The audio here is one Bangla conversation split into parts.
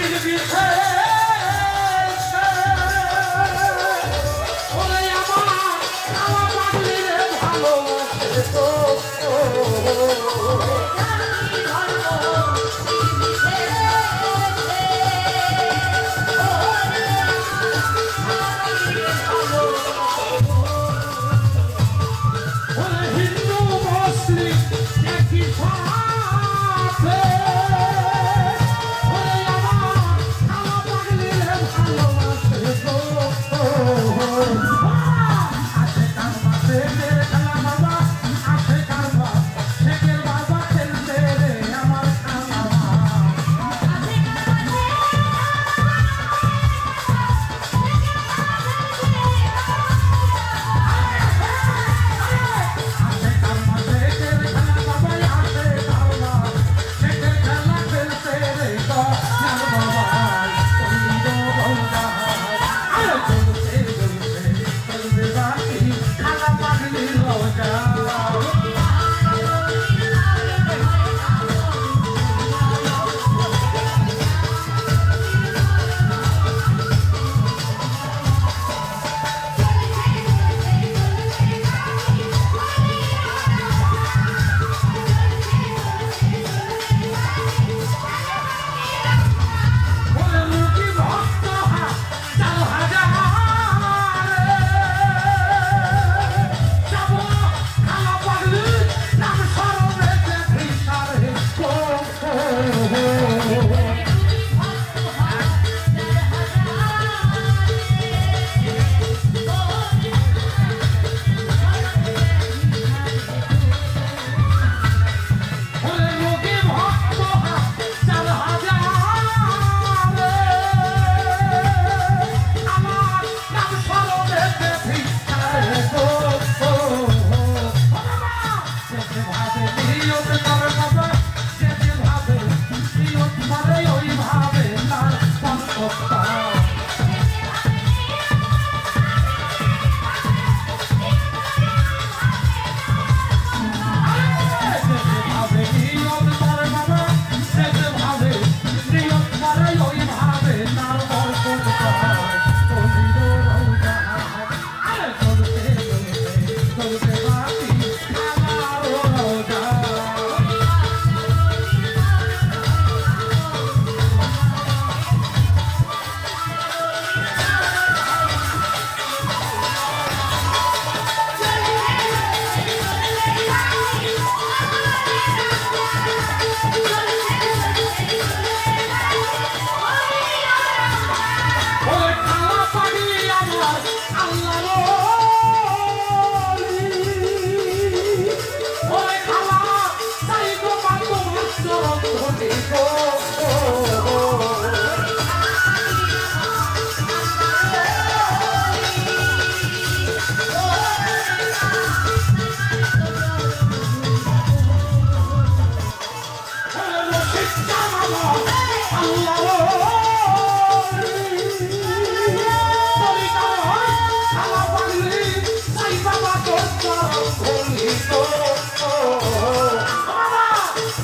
need to be praised.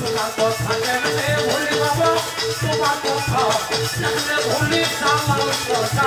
তোমার কথা কেমনে ভুলি বাবা তোমার কথা কেমনে ভুলি আমার কথা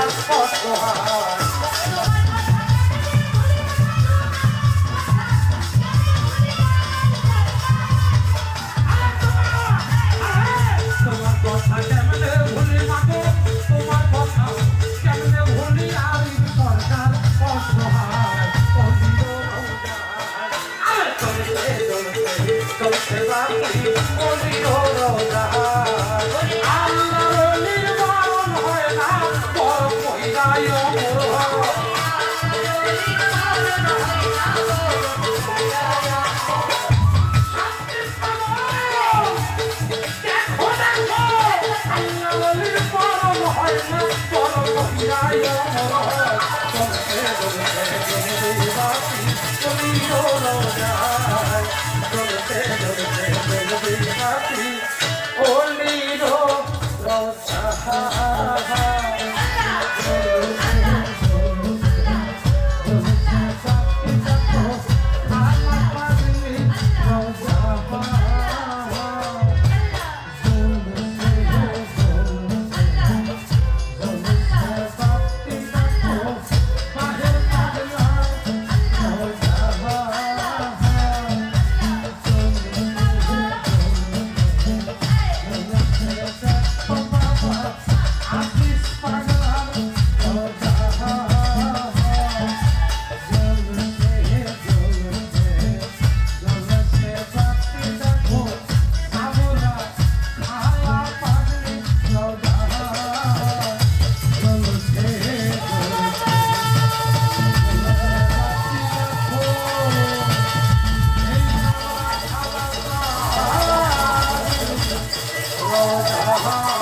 I'm 아.